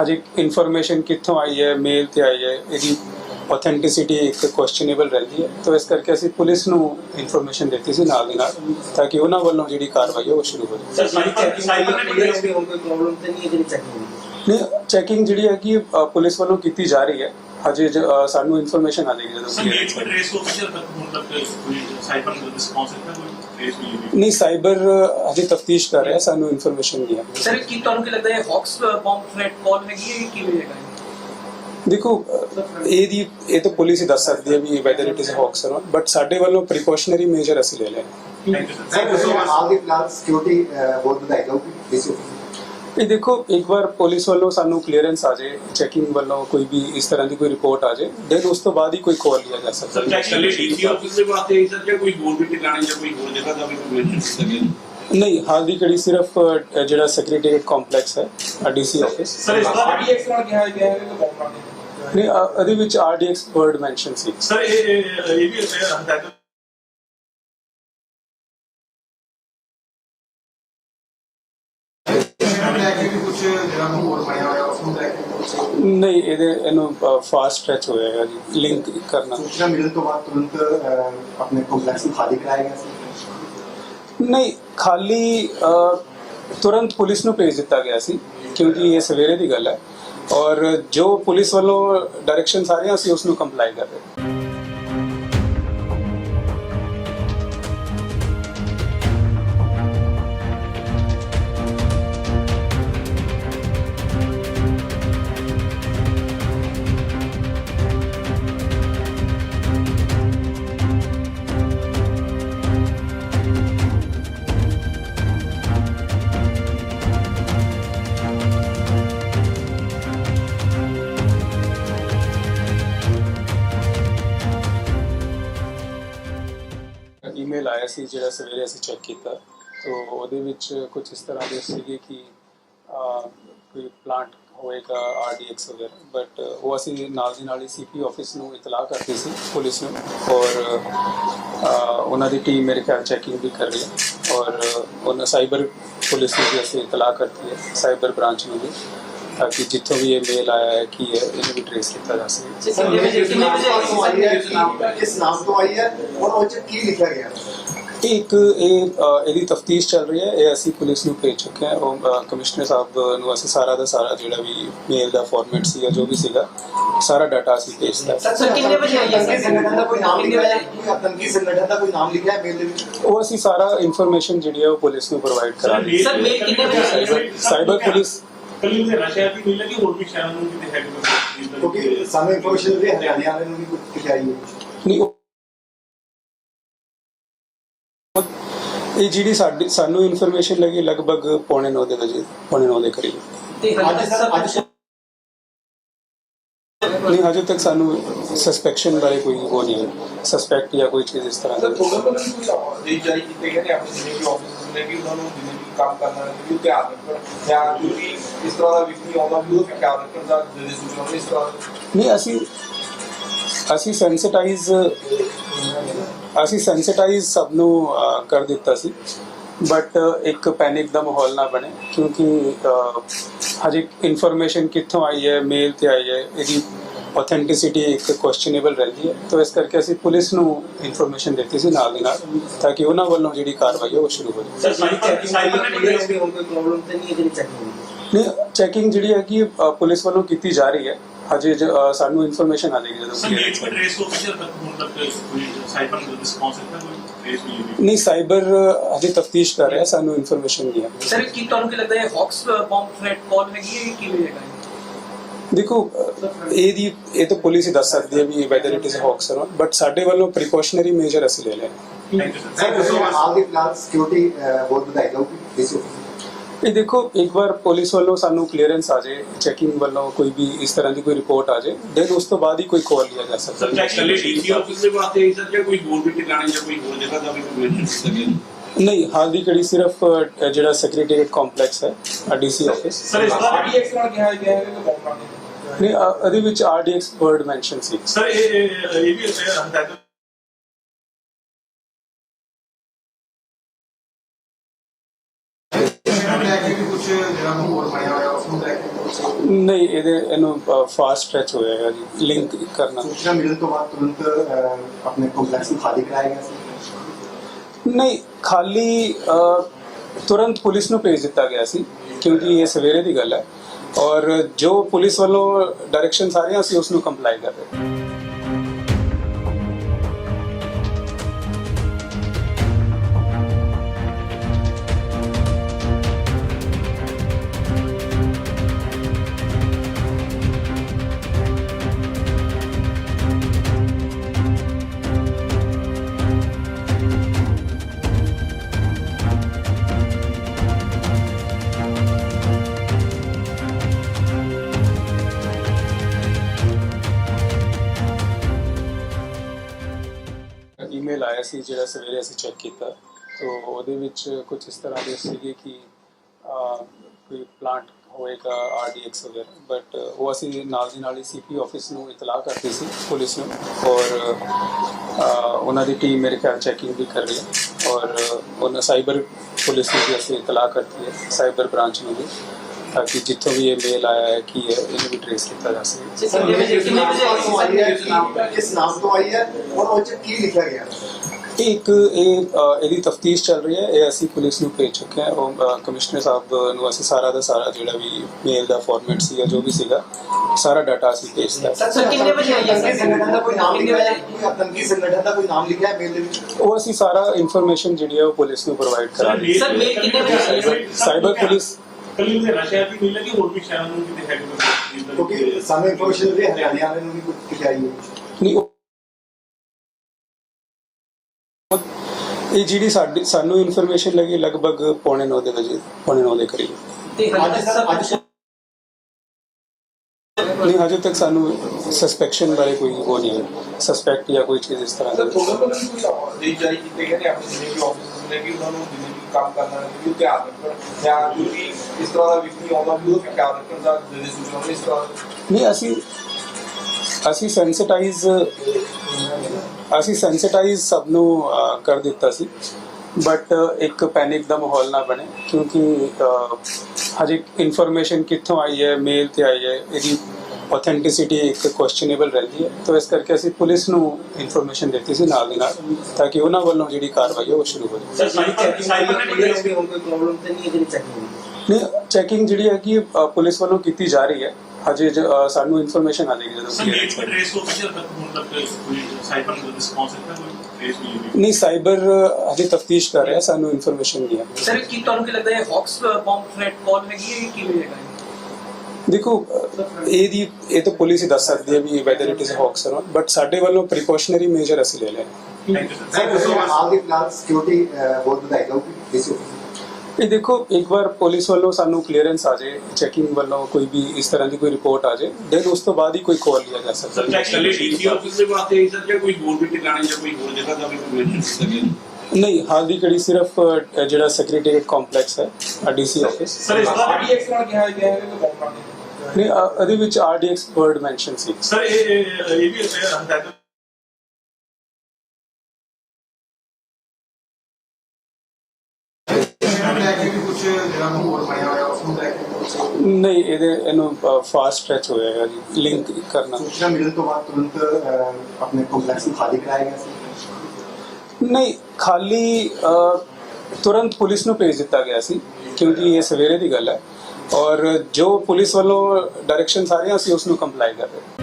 Speaker 1: ਹਜੇ ਇਨਫੋਰਮੇਸ਼ਨ ਕਿੱਥੋਂ ਆਈ ਹੈ ਮੇਲ ਤੇ ਆਈ ਹੈ, ਇਹਦੀ ਆਥੈਂਟਿਸਿਟੀ ਇੱਕ ਕੁਐਸਚਨੇਬਲ ਰਹਿੰਦੀ ਹੈ। ਤਾਂ ਇਸ ਕਰਕੇ ਅਸੀਂ ਪੁਲਿਸ ਨੂੰ ਇਨਫੋਰਮੇਸ਼ਨ ਦਿੱਤੀ ਸੀ ਨਾਲ ਦੀ ਨਾਲ ਤਾਂ ਕਿ ਉਹਨਾਂ ਵੱਲੋਂ ਜਿਹੜੀ ਕਾਰਵਾਈ ਹੈ ਉਹ ਸ਼ੁਰੂ ਹੋ ਜਾਵੇ।
Speaker 4: ਸਰ ਸਾਈਬਰ ਸਾਈਬਰ ਨੇ
Speaker 6: ਕੋਈ ਪ੍ਰੋਬਲਮ ਤੇ ਨਹੀਂ ਹੈ ਜਿਹੜੀ ਚੈਕਿੰਗ
Speaker 1: ਨਹੀਂ ਚੈਕਿੰਗ ਜਿਹੜੀ ਹੈ ਕਿ ਪੁਲਿਸ ਵੱਲੋਂ ਕੀਤੀ ਜਾ ਰਹੀ ਹੈ। ਹਜੇ ਜ- ਅਹ, ਸਾਨੂੰ ਇਨਫੋਰਮੇਸ਼ਨ ਆ ਜਾਏਗੀ ਜਦੋਂ
Speaker 4: ਸਰ ਟ੍ਰੇਸ ਆਫੀਸਰ ਕੋਈ ਸਾਈਬਰ ਰਿਸਪੌਂਸ ਹੈ
Speaker 1: ਨਹੀਂ ਸਾਈਬਰ ਹਜੇ ਤਫਤੀਸ਼ ਕਰ ਰਿਹਾ ਸਾਨੂੰ ਇਨਫੋਰਮੇਸ਼ਨ ਨਹੀਂ ਹੈ
Speaker 3: ਸਰ ਕੀ ਤੁਹਾਨੂੰ ਕੀ ਲੱਗਦਾ ਹੈ ਹੌਕਸ ਬੰਬ ਥ੍ਰੈਟ ਕਾਲ ਹੈਗੀ ਹੈ ਕਿ ਕਿਵੇਂ ਹੈਗਾ
Speaker 1: ਦੇਖੋ ਇਹਦੀ ਇਹ ਤਾਂ ਪੁਲਿਸ ਹੀ ਦੱਸ ਸਕਦੀ ਹੈ ਵੀ whether it is hoax or but ਸਾਡੇ ਵੱਲੋਂ ਪ੍ਰੀਕਾਸ਼ਨਰੀ ਮੇਜਰ ਅਸੀਂ ਲੈ ਲਏ
Speaker 4: ਥੈਂਕ ਯੂ
Speaker 5: ਸਰ ਹਾਲ ਦੀ ਫਿਲਹਾਲ ਸਿਕਿਉਰਿਟੀ ਬਹੁਤ ਵਧਾਈ ਜਾਊਗੀ ਡੀਸੀ
Speaker 1: ਇਹ ਦੇਖੋ ਇੱਕ ਵਾਰ ਪੁਲਿਸ ਵੱਲੋਂ ਸਾਨੂੰ ਕਲੀਅਰੈਂਸ ਆ ਜਾਏ ਚੈਕਿੰਗ ਵੱਲੋਂ ਕੋਈ ਵੀ ਇਸ ਤਰ੍ਹਾਂ ਦੀ ਕੋਈ ਰਿਪੋਰਟ ਆ ਜਾਏ ਦੈਨ ਉਸ ਤੋਂ ਬਾਅਦ ਹੀ ਕੋਈ ਕਾਲ ਲਿਆ ਜਾ ਸਕਦਾ।
Speaker 4: ਸਰ ਚੈੱਕ ਲਈ ਡੀਸੀ ਆਫਿਸ ਦੇ ਵਾਸਤੇ ਹੀ ਸਰ ਜਾਂ ਕੋਈ ਹੋਰ ਵੀ ਟਿਕਾਣੇ ਜਾਂ ਕੋਈ ਹੋਰ ਜਗ੍ਹਾ ਦਾ ਵੀ ਕੋਈ ਮੈਂਸ਼ਨ ਗਿਆ
Speaker 1: ਨਹੀਂ ਹਾਲ ਦੀ ਘੜੀ ਸਿਰਫ ਜਿਹੜਾ ਸੈਕਟਰੀਏਟ ਕੰਪਲੈਕਸ ਹੈ ਡੀਸੀ ਆਫਿਸ
Speaker 4: ਸਰ ਇਸ ਦਾ
Speaker 2: ਆਰਡੀਐਕਸ ਨਾਲ ਕਿਹਾ ਗਿਆ ਹੈ ਕਿ ਨਾਲ
Speaker 1: ਨਹੀਂ ਇਹਦੇ ਵਿੱਚ ਆਰਡੀਐਕਸ ਵਰਡ ਮੈਂਸ਼ਨ ਸੀ।
Speaker 4: ਸਰ ਇਹ ਇਹ ਇਹ ਵੀ ਹਦਾਇਤ
Speaker 5: ਕੁਝ ਜਿਹੜਾ ਮਾਹੌਲ ਬਣਿਆ ਹੋਇਆ ਉਸ ਨੂੰ ਲੈ ਕੇ
Speaker 1: ਨਹੀਂ ਇਹਦੇ ਇਹਨੂੰ ਫਾਸਟ ਸਟ੍ਰੈਚ ਹੋਏਗਾ ਜੀ ਲਿੰਕ ਕਰਨਾ।
Speaker 5: ਸੂਚਨਾ ਮਿਲਣ ਤੋਂ ਬਾਅਦ ਤੁਰੰਤ ਅਹ, ਆਪਣੇ ਕੰਪਲੈਕਸ ਨੂੰ ਖਾਲੀ ਕਰਾਇਆ ਗਿਆ ਸੀ।
Speaker 1: ਨਹੀਂ ਖਾਲੀ ਤੁਰੰਤ ਪੁਲਿਸ ਨੂੰ ਭੇਜ ਦਿੱਤਾ ਗਿਆ ਸੀ ਕਿਉਂਕਿ ਇਹ ਸਵੇਰੇ ਦੀ ਗੱਲ ਹੈ। ਔਰ ਜੋ ਪੁਲਿਸ ਵੱਲੋਂ ਡਾਇਰੈਕਸ਼ਨ ਆ ਰਹੀਆਂ ਅਸੀਂ ਉਸ ਨੂੰ ਕੰਪਲਾਈ ਕਰ ਰਹੇ ਹਾਂ। ਈਮੇਲ ਆਇਆ ਸੀ ਜਿਹੜਾ ਸਵੇਰੇ ਅਸੀਂ ਚੈੱਕ ਕੀਤਾ। ਤੋਂ ਉਹਦੇ ਵਿੱਚ ਕੁਝ ਇਸ ਤਰ੍ਹਾਂ ਦੇ ਸੀਗੇ ਕਿ ਕੋਈ ਪਲਾਂਟ ਹੋਏਗਾ ਆਰਡੀਐਕਸ ਵਗੈਰਾ। ਬਟ ਉਹ ਅਸੀਂ ਨਾਲ ਦੀ ਨਾਲ ਹੀ ਸੀਪੀ ਆਫਿਸ ਨੂੰ ਇਤਲਾਹ ਕਰਤੀ ਸੀ, ਪੁਲਿਸ ਨੂੰ। ਔਰ ਉਹਨਾਂ ਦੀ ਟੀਮ ਮੇਰੇ ਖਿਆਲ ਚੈਕਿੰਗ ਵੀ ਕਰ ਰਹੀ ਹੈ। ਔਰ, ਉਹਨਾਂ ਸਾਈਬਰ ਪੁਲਿਸ ਨੂੰ ਵੀ ਅਸੀਂ ਇਤਲਾਹ ਕਰਤੀ ਹੈ ਸਾਈਬਰ ਬ੍ਰਾਂਚ ਨੂੰ ਵੀ। ਤਾਂ ਕਿ ਜਿੱਥੋਂ ਵੀ ਇਹ ਮੇਲ ਆਇਆ ਹੈ ਕੀ ਹੈ ਇਹਨੂੰ ਵੀ ਟ੍ਰੇਸ ਕੀਤਾ ਜਾ ਸਕੇ।
Speaker 3: ਕਿੰਨੇ ਵਜੇ ਕਿੰਨੇ ਵਜੇ ਆਈ ਸੀ
Speaker 5: ਤੋਂ ਆਈ ਹੈ
Speaker 3: ਸਰ
Speaker 5: ਕਿਸ ਨਾਮ ਨਾਮ ਤੋਂ ਆਈ ਹੈ ਔਰ ਉਹ ਚ ਕੀ ਲਿਖਿਆ ਗਿਆ?
Speaker 1: ਇਹ ਇੱਕ ਇਹ ਅ, ਇਹਦੀ ਤਫਤੀਸ਼ ਚੱਲ ਰਹੀ ਹੈ। ਇਹ ਅਸੀਂ ਪੁਲਿਸ ਨੂੰ ਭੇਜ ਚੁੱਕੇ ਹਾਂ। ਉਹ ਅ, ਕਮਿਸ਼ਨਰ ਸਾਹਿਬ ਨੂੰ ਅਸੀਂ ਸਾਰਾ ਦਾ ਸਾਰਾ ਜਿਹੜਾ ਵੀ ਮੇਲ ਦਾ ਫਾਰਮੈਟ ਸੀਗਾ ਜੋ ਵੀ ਸੀਗਾ ਸਾਰਾ ਡਾਟਾ ਅਸੀਂ ਭੇਜਤਾ
Speaker 3: ਸਰ ਸਰ ਕਿੰਨੇ ਵਜੇ ਆਈ ਹੈ?
Speaker 5: ਸੰਗਠਨ ਦਾ ਕੋਈ ਨਾਮ
Speaker 3: ਕਿੰਨੇ
Speaker 5: ਲਿਖਿਆ ਹੈ?
Speaker 3: ਵਜੇ?
Speaker 5: ਕੋਈ ਆਤੰਕੀ ਸੰਗਠਨ ਦਾ ਕੋਈ ਨਾਮ ਲਿਖਿਆ ਹੈ ਮੇਲ ਦੇ ਵਿੱਚ?
Speaker 1: ਉਹ ਅਸੀਂ ਸਾਰਾ ਇਨਫੋਰਮੇਸ਼ਨ ਜਿਹੜੀ ਹੈ ਉਹ ਪੁਲਿਸ ਨੂੰ ਪ੍ਰੋਵਾਈਡ ਕਰਾਂਗੇ।
Speaker 3: ਸਰ, ਮੇਲ ਕਿੰਨੇ ਵਜੇ ਆਈ ਹੈ?
Speaker 1: ਸਾਈਬਰ ਪੁਲਿਸ
Speaker 4: ਕੱਲੀ ਦੇ ਰਸ਼ਿਆ ਵੀ ਮਿਲਿਆ ਕਿ ਹੋਰ ਵੀ ਸ਼ਹਿਰਾਂ ਨੂੰ ਕਿਤੇ ਹੈਗੇ
Speaker 5: ਕਿਉਂਕਿ ਸਾਨੂੰ ਇਨਫੋਰਮੇਸ਼ਨ ਮਿਲੀ ਹਰਿਆਣੇ ਵਾਲੇ ਨੂੰ ਵੀ ਕੁਝ ਕਿਹਾ ਹੀ ਹੈ
Speaker 1: ਨਹੀਂ। ਉਹ ਇਹ ਜਿਹੜੀ ਸਾਡੀ ਸਾਨੂੰ ਇਨਫੋਰਮੇਸ਼ਨ ਲੱਗੀ ਲਗਭਗ ਪੌਣੇ 9 ਦੇ ਵਜੇ ਪੌਣੇ 9 ਦੇ ਕਰੀਬ।
Speaker 3: ਤੇ
Speaker 5: ਅੱਜ ਸਰ ਅੱਜ
Speaker 1: ਨਹੀਂ ਹਜੇ ਤੱਕ ਸਾਨੂੰ ਸਸਪੈਕਸ਼ਨ ਬਾਰੇ ਕੋਈ ਉਹ ਨਹੀਂ ਹੈ। ਸਸਪੈਕਟ ਜਾਂ ਕੋਈ ਚੀਜ਼ ਇਸ ਤਰ੍ਹਾਂ ਦੀ।
Speaker 2: ਆਦੇਸ਼ ਜਾਰੀ ਕੀਤੇ ਗਏ ਨੇ? ਆਪਣੇ ਜਿਵੇਂ ਕਿ ਆਫਿਸ ਨੇ ਕਿ ਉਹਨਾਂ ਨੂੰ ਜਿਵੇਂ ਕਿ ਕੰਮ ਕਰਨਾ ਹੈ ਕਿ ਧਿਆਨ ਰੱਖਣ ਜਾਂ ਕਿਉਂਕਿ ਇਸ ਤਰ੍ਹਾਂ ਦਾ ਵਿਅਕਤੀ ਆਉਂਦਾ ਵੀ ਉਹ ਧਿਆਨ ਰੱਖਣ ਦਾ ਜਿਹੜੇ ਸੂਚਨਾ ਇਸ ਤਰ੍ਹਾਂ
Speaker 1: ਨਹੀਂ ਅਸੀਂ ਅਸੀਂ ਸੈਂਸਿਟਾਈਜ਼ ਅਸੀਂ ਸੈਂਸਿਟਾਈਜ਼ ਸਭ ਨੂੰ ਕਰ ਦਿੱਤਾ ਸੀ। ਬਟ ਇੱਕ ਪੈਨਿਕ ਦਾ ਮਾਹੌਲ ਨਾ ਬਣੇ ਕਿਉਂਕਿ ਹਜੇ ਇਨਫੋਰਮੇਸ਼ਨ ਕਿੱਥੋਂ ਆਈ ਹੈ ਮੇਲ ਤੇ ਆਈ ਹੈ ਇਹਦੀ ਆਥੈਂਟਿਸਿਟੀ ਇੱਕ ਕੁਐਸਚਨੇਬਲ ਰਹਿੰਦੀ ਹੈ। ਤਾਂ ਇਸ ਕਰਕੇ ਅਸੀਂ ਪੁਲਿਸ ਨੂੰ ਇਨਫੋਰਮੇਸ਼ਨ ਦਿੱਤੀ ਸੀ ਨਾਲ ਦੀ ਨਾਲ ਤਾਂ ਕਿ ਉਹਨਾਂ ਵੱਲੋਂ ਜਿਹੜੀ ਕਾਰਵਾਈ ਹੈ ਸ਼ੁਰੂ ਹੋ ਜਾਵੇ ਨਹੀਂ ਚੈਕਿੰਗ ਜਿਹੜੀ ਹੈ ਕਿ ਪੁਲਿਸ ਵੱਲੋਂ ਕੀਤੀ ਜਾ ਰਹੀ ਹੈ। ਹਜੇ ਸਾਨੂੰ ਇਨਫੋਰਮੇਸ਼ਨ ਆ ਜਾਏਗੀ ਜਦੋਂ
Speaker 4: ਸਰ ਰੇਸ ਆਫੀਸਰ ਮਤਲਬ ਸਾਈਬਰ ਰਿਸਪੌਂਸ ਹੈ
Speaker 1: ਨਹੀਂ ਸਾਈਬਰ ਅਜੇ ਤਫਤੀਸ਼ ਕਰ ਰਿਹਾ ਸਾਨੂੰ ਇਨਫੋਰਮੇਸ਼ਨ ਨਹੀਂ ਹੈ
Speaker 3: ਸਰ ਕੀ ਤੁਹਾਨੂੰ ਲੱਗਦਾ ਹੈ ਹੌਕਸ ਬੰਬ ਥ੍ਰੈਟ ਕਾਲ ਹੈਗੀ ਹੈ ਕਿਵੇਂ ਹੈਗਾ
Speaker 1: ਦੇਖੋ ਇਹ ਦੀ ਇਹ ਤਾਂ ਪੁਲਿਸ ਹੀ ਦੱਸ ਸਕਦੀ ਹੈ ਵੀ whether it is hoax or but ਸਾਡੇ ਵੱਲੋਂ ਪ੍ਰੀਕਾਸ਼ਨਰੀ ਮੇਜਰ ਅਸੀਂ ਲੈ ਲਏ।
Speaker 4: ਸਰ
Speaker 5: ਤੁਸੀਂ ਹਾਲ ਦੀ ਫਿਲਹਾਲ ਸਿਕਿਉਰਿਟੀ ਬਹੁਤ ਵਧਾਈ ਜਾਊਗੀ ਇਸ
Speaker 1: ਇਹ ਦੇਖੋ ਇੱਕ ਵਾਰ ਪੁਲਿਸ ਵੱਲੋਂ ਸਾਨੂੰ ਕਲੀਅਰੈਂਸ ਆ ਜੇ ਚੈਕਿੰਗ ਵੱਲੋਂ ਕੋਈ ਵੀ ਇਸ ਤਰ੍ਹਾਂ ਦੀ ਕੋਈ ਰਿਪੋਰਟ ਆ ਜੇ ਦੈਨ ਉਸ ਤੋਂ ਬਾਅਦ ਹੀ ਕੋਈ ਕਾਲ ਲਿਆ ਜਾ ਸਕਦਾ।
Speaker 4: ਹੈ ਐਕਚੁਅਲੀ ਡੀਸੀ ਆਫਿਸ ਦੇ ਵਾਸਤੇ ਇਹ ਸਰ ਜਾਂ ਕੋਈ ਹੋਰ ਵੀ ਟਿਕਾਣੇ ਜਾਂ ਕੋਈ ਹੋਰ ਜਗ੍ਹਾ ਦਾ ਵੀ ਕਨਵੈਨਸ਼ਨ ਸਕੇ
Speaker 1: ਨਹੀਂ ਹਾਲ ਦੀ ਕਿਹੜੀ ਸਿਰਫ ਜਿਹੜਾ ਸੈਕਟਰੀਏਟ ਕੰਪਲੈਕਸ ਹੈ ਡੀਸੀ ਆਫਿਸ
Speaker 4: ਸਰ ਇਸ ਦਾ
Speaker 2: ਡੀਐਕਸ ਨਾਲ ਕਿਹਾ ਗਿਆ ਹੈ ਕਿ ਬੌਮਬਾਂ
Speaker 1: ਨਹੀਂ ਅ- ਵਿੱਚ ਆਰਡੀਐਕਸ ਵਰਡ ਮੈਂਸ਼ਨ ਸੀ।
Speaker 4: ਸਰ ਇਹ ਇਹ- ਵੀ
Speaker 5: ਉੱਥੇ ਅੰਦਾਜ਼ਾ ਇਹਨਾਂ ਨੂੰ
Speaker 1: ਨਹੀਂ ਇਹਦੇ ਇਹਨੂੰ ਫਾਸਟ ਸਟ੍ਰੈਚ ਹੋਇਆ ਹੈ ਜੀ ਲਿੰਕ ਕਰਨਾ।
Speaker 5: ਸੂਚਨਾ ਮਿਲਣ ਤੋਂ ਬਾਅਦ ਤੁਰੰਤ ਆਪਣੇ ਕੰਪਲੈਕਸ ਨੂੰ ਖਾਲੀ ਕਰਾਇਆ ਗਿਆ ਸੀ?
Speaker 1: ਨਹੀਂ ਖਾਲੀ ਤੁਰੰਤ ਪੁਲਿਸ ਨੂੰ ਭੇਜ ਦਿੱਤਾ ਗਿਆ ਸੀ ਕਿਉਂਕਿ ਇਹ ਸਵੇਰੇ ਦੀ ਗੱਲ ਹੈ। ਔਰ ਜੋ ਪੁਲਿਸ ਵੱਲੋਂ ਡਾਇਰੈਕਸ਼ਨ ਆ ਰਹੀਆਂ ਅਸੀਂ ਉਸ ਨੂੰ ਕੰਪਲਾਈ ਕਰ ਰਹੇ ਹਾਂ। ਸੀ ਜਿਹੜਾ ਸਵੇਰੇ ਅਸੀਂ ਚੈੱਕ ਕੀਤਾ। ਤੋ ਉਹਦੇ ਵਿੱਚ ਕੁਝ ਇਸ ਤਰ੍ਹਾਂ ਦੇ ਸੀਗੇ ਕਿ ਕੋਈ ਪਲਾਂਟ ਹੋਏਗਾ ਆਰਡੀਐਕਸ ਵਗੈਰਾ। ਬਟ ਉਹ ਅਸੀਂ ਨਾਲ ਦੀ ਨਾਲ ਹੀ ਸੀਪੀ ਆਫਿਸ ਨੂੰ ਇਤਲਾਹ ਕਰਤੀ ਸੀ ਪੁਲਿਸ ਨੂੰ। ਔਰ ਉਹਨਾਂ ਦੀ ਟੀਮ ਮੇਰੇ ਖਿਆਲ ਚੈਕਿੰਗ ਵੀ ਕਰ ਰਹੀ ਹੈ। ਔਰ ਉਹਨਾਂ ਸਾਈਬਰ ਪੁਲਿਸ ਨੂੰ ਵੀ ਅਸੀਂ ਇਤਲਾਹ ਕਰਤੀ ਹੈ ਸਾਈਬਰ ਬ੍ਰਾਂਚ ਨੂੰ ਵੀ। ਤਾਂ ਕਿ ਜਿੱਥੋਂ ਵੀ ਇਹ ਮੇਲ ਆਇਆ ਹੈ ਕਿ ਇਹ ਇਹਨੂੰ ਵੀ ਟ੍ਰੇਸ ਕੀਤਾ ਜਾ ਸਕੇ।
Speaker 5: ਕਿਸ ਨਾਮ ਤੋਂ ਆਈ ਹੈ ਔਰ ਉਹ ਚ ਕੀ ਲਿਖਿਆ
Speaker 1: ਗਿਆ? ਇੱਕ ਇਹ ਇਹਦੀ ਤਫਤੀਸ਼ ਚੱਲ ਰਹੀ ਹੈ ਇਹ ਅਸੀਂ ਪੁਲਿਸ ਨੂੰ ਭੇਜ ਚੁੱਕੇ ਹਾਂ। ਉਹ ਕਮਿਸ਼ਨਰ ਸਾਹਿਬ ਨੂੰ ਅਸੀਂ ਸਾਰਾ ਦਾ ਸਾਰਾ ਜਿਹੜਾ ਵੀ ਮੇਲ ਦਾ ਫਾਰਮੈਟ ਸੀ ਜੋ ਵੀ ਸੀਗਾ ਸਾਰਾ ਡਾਟਾ ਅਸੀਂ ਭੇਜਤਾ
Speaker 5: ਸਰ
Speaker 6: ਕਿੰਨੇ
Speaker 5: ਵਜੇ ਆਈ ਹੈ? ਸੰਗਠਨ
Speaker 6: ਦਾ
Speaker 5: ਕੋਈ ਨਾਮ
Speaker 6: ਲਿਖਿਆ
Speaker 5: ਹੈ? ਆਤੰਕੀ ਸੰਗਠਨ ਦਾ ਕੋਈ ਨਾਮ ਲਿਖਿਆ ਮੇਲ ਦੇ ਵਿੱਚ?
Speaker 1: ਉਹ ਅਸੀਂ ਸਾਰਾ ਇਨਫੋਰਮੇਸ਼ਨ ਜਿਹੜੀ ਹੈ ਉਹ ਪੁਲਿਸ ਨੂੰ ਪ੍ਰੋਵਾਈਡ ਕਰਾ ਰਹੀ
Speaker 6: ਸਰ ਮੇਲ ਕਿੰਨੇ ਵਜੇ ਆਈ
Speaker 1: ਸਾਈਬਰ ਪੁਲਿਸ।
Speaker 4: ਕੱਲੀ ਦੇ ਰਸ਼ਿਆ ਦੀ ਮਿਲ ਲੱਗੀ ਹੋਰ ਵੀ ਸ਼ਹਿਰਾਂ ਨੂੰ ਕਿਤੇ ਹੈਗੇ
Speaker 5: ਕਿਉਂਕਿ ਸਾਨੂੰ ਇਨਫੋਰਮੇਸ਼ਨ ਦੇ ਹਰਿਆਣਾ ਵਾਲੇ ਨੂੰ ਵੀ ਕੁਝ ਕਿਹਾ ਹੀ
Speaker 1: ਨਹੀਂ ਇਹ ਜਿਹੜੀ ਸਾਡੀ ਸਾਨੂੰ ਇਨਫੋਰਮੇਸ਼ਨ ਲੱਗੀ ਲਗਭਗ ਪੌਣੇ 9 ਦੇ ਵਜੇ ਪੌਣੇ 9 ਦੇ ਕਰੀਬ।
Speaker 6: ਤੇ
Speaker 5: ਅੱਜ ਸਰ ਅੱਜ
Speaker 1: ਨਹੀਂ ਹਜੇ ਤੱਕ ਸਾਨੂੰ ਸਸਪੈਕਸ਼ਨ ਬਾਰੇ ਕੋਈ ਉਹ ਨਹੀਂ ਹੈ ਸਸਪੈਕਟ ਜਾਂ ਕੋਈ ਚੀਜ਼ ਇਸ ਤਰ੍ਹਾਂ ਦੀ।
Speaker 2: ਥੋੜਾ ਬਹੁਤ ਕੋਈ ਆਰਡਰ ਜਾਰੀ ਕੀਤੇ ਗਏ ਨੇ ਆਪਣੇ ਜਿਵੇਂ ਕਿ ਆਫਿਸ ਨੇ ਵੀ ਉਹਨਾਂ ਨੂੰ ਜਿਵੇਂ ਵੀ ਕੰਮ ਕਰਨਾ ਹੈ ਕਿ ਧਿਆਨ ਰੱਖਣ? ਜਾਂ ਕਿਉਂਕਿ ਇਸ ਤਰ੍ਹਾਂ ਦਾ ਵਿਅਕਤੀ ਆਉਂਦਾ ਵੀ ਉਹਦਾ ਧਿਆਨ ਰੱਖਣ ਦਾ ਜਿਹੜੇ ਸੂਚਨਾ ਇਸ ਤਰ੍ਹਾਂ?
Speaker 1: ਨਹੀਂ ਅਸੀਂ ਅਸੀਂ ਸੈਂਸਿਟਾਈਜ਼ ਅਸੀਂ ਸੈਂਸਿਟਾਈਜ਼ ਸਭ ਨੂੰ ਕਰ ਦਿੱਤਾ ਸੀ। ਬਟ ਇੱਕ ਪੈਨਿਕ ਦਾ ਮਾਹੌਲ ਨਾ ਬਣੇ, ਕਿਉਂਕਿ ਹਜੇ ਇਨਫੋਰਮੇਸ਼ਨ ਕਿੱਥੋਂ ਆਈ ਹੈ ਮੇਲ ਤੇ ਆਈ ਹੈ, ਇਹਦੀ ਆਥੈਂਟਿਸਿਟੀ ਇੱਕ ਕੁਐਸਚਨੇਬਲ ਰਹਿੰਦੀ ਹੈ। ਤਾਂ ਇਸ ਕਰਕੇ ਅਸੀਂ ਪੁਲਿਸ ਨੂੰ ਇਨਫੋਰਮੇਸ਼ਨ ਦਿੱਤੀ ਸੀ ਨਾਲ ਦੀ ਨਾਲ, ਤਾਂ ਕਿ ਉਹਨਾਂ ਵੱਲੋਂ ਜਿਹੜੀ ਕਾਰਵਾਈ ਉਹ ਸ਼ੁਰੂ ਹੋ ਜਾਵੇ।
Speaker 4: ਸਰ ਸਾਈਬਰ
Speaker 6: ਨੈਟ ਵੀ ਹੋਊਗੀ ਪ੍ਰੋਬਲਮ ਤੇ ਨਹੀਂ ਹੈ
Speaker 1: ਜਿਹੜੀ ਚੈਕਿੰਗ ਜਿਹੜੀ ਹੈ ਕਿ ਪੁਲਿਸ ਵੱਲੋਂ ਕੀਤੀ ਜਾ ਰਹੀ ਹੈ। ਹਜੇ ਸਾਨੂੰ ਇਨਫੋਰਮੇਸ਼ਨ ਆ ਜਾਏਗੀ ਜਦੋਂ
Speaker 4: ਸੰਗੀਤ ਟ੍ਰੇਸ ਹੋ ਗਿਆ ਮਤਲਬ ਸਾਈਬਰ ਰਿਸਪੌਂਸ ਹੈ
Speaker 1: ਨਹੀਂ ਸਾਈਬਰ ਹਜੇ ਤਫਤੀਸ਼ ਕਰ ਰਿਹਾ ਸਾਨੂੰ ਇਨਫੋਰਮੇਸ਼ਨ ਨਹੀਂ ਆ
Speaker 3: ਸਰ ਕੀ ਤੁਹਾਨੂੰ ਕੀ ਲੱਗਦਾ ਹੈ ਹੌਕਸ ਬੰਬ ਥ੍ਰੈਟ ਕਾਲ ਹੈਗੀ ਹੈ ਕਿਵੇਂ ਹੈਗਾ
Speaker 1: ਦੇਖੋ ਇਹ ਦੀ ਇਹ ਤਾਂ ਪੁਲਿਸ ਹੀ ਦੱਸ ਸਕਦੀ ਹੈ ਵੀ whether it is hoax or but ਸਾਡੇ ਵੱਲੋਂ ਪ੍ਰੀਕਾਸ਼ਨਰੀ ਮੇਜਰ ਅਸੀਂ ਲੈ ਲਏ
Speaker 4: ਥੈਂਕ ਯੂ ਸਰ
Speaker 5: ਆਲ ਦੀ ਫਿਲਹਾਲ ਸਿਕਿਉਰਿਟੀ ਬੋਰਡ ਦਾ ਹੈਗਾ ਇਸ ਆਫਿਸ
Speaker 1: ਇਹ ਦੇਖੋ ਇੱਕ ਵਾਰ ਪੁਲਿਸ ਵੱਲੋਂ ਸਾਨੂੰ ਕਲੀਅਰੈਂਸ ਆ ਜਾਏ ਚੈਕਿੰਗ ਵੱਲੋਂ ਕੋਈ ਵੀ ਇਸ ਤਰ੍ਹਾਂ ਦੀ ਕੋਈ ਰਿਪੋਰਟ ਆ ਜਾਏ ਦੈਨ ਉਸ ਤੋਂ ਬਾਅਦ ਹੀ ਕੋਈ ਕਾਲ ਲਿਆ ਜਾ ਸਕਦਾ।
Speaker 4: ਸਰ ਚੈੱਕ ਕੱਲੇ ਡੀਸੀ ਆਫਿਸ ਦੇ ਵਾਸਤੇ ਹੀ ਸਰ ਜਾਂ ਕੋਈ ਹੋਰ ਵੀ ਟਿਕਾਣੇ ਜਾਂ ਕੋਈ ਹੋਰ ਜਗ੍ਹਾ ਦਾ ਵੀ ਕੀਤਾ ਗਿਆ
Speaker 1: ਨਹੀਂ ਹਾਲ ਦੀ ਘੜੀ ਸਿਰਫ ਜਿਹੜਾ ਸੈਕਟਰੀਏਟ ਕੰਪਲੈਕਸ ਹੈ ਡੀਸੀ ਆਫਿਸ
Speaker 4: ਸਰ ਇਸ ਦਾ
Speaker 2: ਆਰਡੀਐਕਸ ਨਾਲ ਕਿਹਾ ਗਿਆ ਹੈ ਕਿ ਨਾਲ
Speaker 1: ਨਹੀਂ ਅ, ਇਹਦੇ ਵਿੱਚ ਆਰਡੀਐਕਸ ਵਰਡ ਮੈਂਸ਼ਨ ਸੀ।
Speaker 4: ਸਰ ਇਹ ਇਹ ਇਹ ਵੀ ਹਦਾਇਤ
Speaker 5: कुछ ਜਿਹੜਾ ਮਾਹੌਲ ਬਣਿਆ ਹੋਇਆ ਉਸ ਨੂੰ ਲੈ ਕੇ ਕੁਛ
Speaker 1: ਨਹੀਂ ਇਹਦੇ ਇਹਨੂੰ ਫਾਸਟ ਟ੍ਰੈਚ ਹੋਏਗਾ ਜੀ ਲਿੰਕ ਕਰਨਾ।
Speaker 5: ਸੂਚਨਾ ਮਿਲਣ ਤੋਂ ਬਾਅਦ ਤੁਰੰਤ ਆਪਣੇ ਕੰਪਲੈਕਸ ਨੂੰ ਖਾਲੀ ਕਰਾਇਆ ਗਿਆ ਸੀ?
Speaker 1: ਨਹੀਂ ਖਾਲੀ ਤੁਰੰਤ ਪੁਲਿਸ ਨੂੰ ਭੇਜ ਦਿੱਤਾ ਗਿਆ ਸੀ ਕਿਉਂਕਿ ਇਹ ਸਵੇਰੇ ਦੀ ਗੱਲ ਹੈ। ਔਰ ਜੋ ਪੁਲਿਸ ਵੱਲੋਂ ਡਾਇਰੈਕਸ਼ਨਸ ਆ ਰਹੀਆਂ ਸੀ ਉਸ ਨੂੰ ਕੰਪਲਾਈ ਕਰ ਰਹੇ।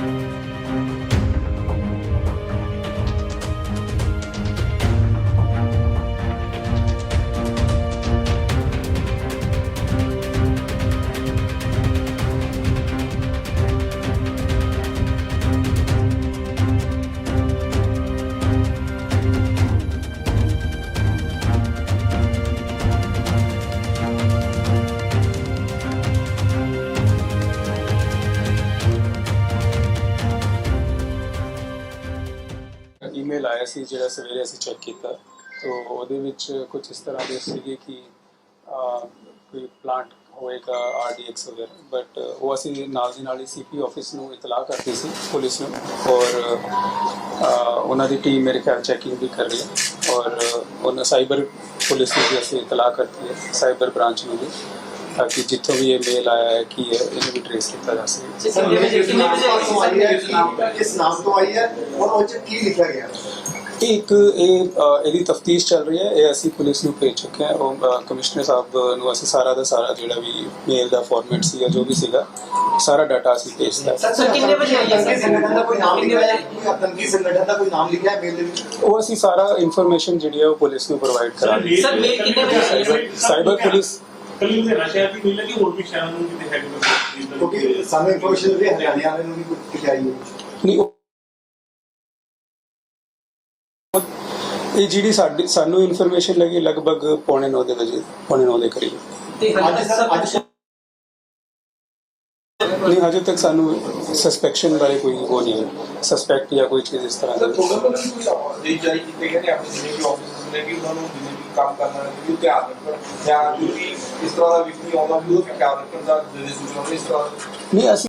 Speaker 1: ਸੀ ਜਿਹੜਾ ਸਵੇਰੇ ਅਸੀਂ ਚੈੱਕ ਕੀਤਾ ਤੋ ਉਹਦੇ ਵਿੱਚ ਕੁਝ ਇਸ ਤਰ੍ਹਾਂ ਦੇ ਸੀਗੇ ਕਿ ਕੋਈ ਪਲਾਂਟ ਹੋਏਗਾ ਆਰਡੀਐਕਸ ਵਗੈਰਾ। ਬਟ ਉਹ ਅਸੀਂ ਨਾਲ ਦੀ ਨਾਲ ਹੀ ਸੀਪੀ ਆਫਿਸ ਨੂੰ ਇਤਲਾਹ ਕਰਤੀ ਸੀ ਪੁਲਿਸ ਨੂੰ ਔਰ ਉਹਨਾਂ ਦੀ ਟੀਮ ਮੇਰੇ ਖਿਆਲ ਚੈਕਿੰਗ ਵੀ ਕਰ ਰਹੀ ਹੈ ਔਰ ਉਹਨਾਂ ਸਾਈਬਰ ਪੁਲਿਸ ਨੂੰ ਵੀ ਅਸੀਂ ਇਤਲਾਹ ਕਰਤੀ ਹੈ ਸਾਈਬਰ ਬ੍ਰਾਂਚ ਨੂੰ ਵੀ ਤਾਂ ਕਿ ਜਿੱਥੋਂ ਵੀ ਇਹ ਮੇਲ ਆਇਆ ਹੈ ਕੀ ਹੈ ਇਹਨੂੰ ਵੀ ਟ੍ਰੇਸ ਕੀਤਾ ਜਾ ਸਕੇ।
Speaker 6: ਕਿੰਨੇ ਵਜੇ ਕਿੰਨੇ ਵਜੇ ਆਈ ਸੀ
Speaker 5: ਤੋਂ ਆਈ ਹੈ? ਕਿਸ ਨਾਮ ਤੋਂ ਆਈ ਹੈ? ਔਰ ਉਹ 'ਚ ਕੀ ਲਿਖਿਆ ਗਿਆ?
Speaker 1: ਇਹ ਇੱਕ ਇਹ ਅ, ਇਹਦੀ ਤਫਤੀਸ਼ ਚੱਲ ਰਹੀ ਹੈ ਇਹ ਅਸੀਂ ਪੁਲਿਸ ਨੂੰ ਭੇਜ ਚੁੱਕੇ ਹਾਂ ਉਹ ਅ, ਕਮਿਸ਼ਨਰ ਸਾਹਿਬ ਨੂੰ ਅਸੀਂ ਸਾਰਾ ਦਾ ਸਾਰਾ ਜਿਹੜਾ ਵੀ ਮੇਲ ਦਾ ਫਾਰਮੈਟ ਸੀਗਾ ਜੋ ਵੀ ਸੀਗਾ ਸਾਰਾ ਡਾਟਾ ਅਸੀਂ ਭੇਜਤਾ ਹੈ।
Speaker 6: ਸਰ, ਕਿੰਨੇ ਵਜੇ ਆਈ ਹੈ ਸਰ?
Speaker 5: ਸੰਗਠਨ ਦਾ ਕੋਈ ਨਾਮ ਲਿਖਿਆ ਹੈ
Speaker 6: ਵਜੇ?
Speaker 5: ਕੋਈ ਆਤੰਕੀ ਸੰਗਠਨ ਦਾ ਕੋਈ ਨਾਮ ਲਿਖਿਆ ਹੈ ਮੇਲ ਦੇ ਵਿੱਚ
Speaker 1: ਉਹ ਅਸੀਂ ਸਾਰਾ ਇਨਫੋਰਮੇਸ਼ਨ ਜਿਹੜੀ ਹੈ ਉਹ ਪੁਲਿਸ ਨੂੰ ਪ੍ਰੋਵਾਈਡ ਕਰਾਂਗੇ
Speaker 6: ਸਰ, ਮੇਲ ਕਿੰਨੇ ਵਜੇ ਆਈ ਹੈ?
Speaker 1: ਸਾਈਬਰ ਪੁਲਿਸ
Speaker 4: ਕੱਲੀ ਲੁਧਿਆਣਾ ਸ਼ਹਿਰ ਦੀ ਲੱਗੀ ਹੋਰ ਵੀ ਸ਼ਹਿਰਾਂ ਨੂੰ ਕਿਤੇ ਹੈਗੇ
Speaker 5: ਕਿਉਂਕਿ ਸਾਨੂੰ ਇਨਫੋਰਮੇਸ਼ਨ ਮਿਲੀ ਹਰਿਆਣੇ ਵਾਲੇ ਨੂੰ ਵੀ ਕੁਝ ਲਿਖਿਆ ਹੀ ਹੈ
Speaker 1: ਨਹੀਂ ਉਹ ਇਹ ਜਿਹੜੀ ਸਾਡੀ ਸਾਨੂੰ ਇਨਫੋਰਮੇਸ਼ਨ ਲੱਗੀ ਲਗਭਗ ਪੌਣੇ 9 ਦੇ ਵਜੇ ਪੌਣੇ 9 ਦੇ ਕਰੀਬ।
Speaker 6: ਤੇ
Speaker 5: ਅੱਜ ਸਰ ਅੱਜ
Speaker 1: ਨਹੀਂ ਹਜੇ ਤੱਕ ਸਾਨੂੰ ਸਸਪੈਕਸ਼ਨ ਬਾਰੇ ਕੋਈ ਉਹ ਨਹੀਂ ਹੈ। ਸਸਪੈਕਟ ਜਾਂ ਕੋਈ ਚੀਜ਼ ਇਸ ਤਰ੍ਹਾਂ ਦੀ।
Speaker 2: ਆਦੇਸ਼ ਜਾਰੀ ਕੀਤੇ ਨੇ ਆਪਣੇ ਵੀ ਆਫਿਸ ਨੇ ਵੀ ਉਹਨਾਂ ਨੂੰ ਜਿੰਨੇ ਵੀ ਕੰਮ ਕਰਨਾ ਹੈ ਵੀ ਉਹ ਧਿਆਨ ਰੱਖਣ। ਜਾਂ ਕਿਉਂਕਿ ਇਸ ਤਰ੍ਹਾਂ ਦਾ ਵਿਅਕਤੀ ਆਉਂਦਾ ਵੀ ਉਹ ਧਿਆਨ ਰੱਖਣ ਦਾ ਜਿਹੜੇ ਸੂਚਨਾ ਨੇ ਇਸ ਤਰ੍ਹਾਂ
Speaker 1: ਨਹੀਂ ਅਸੀਂ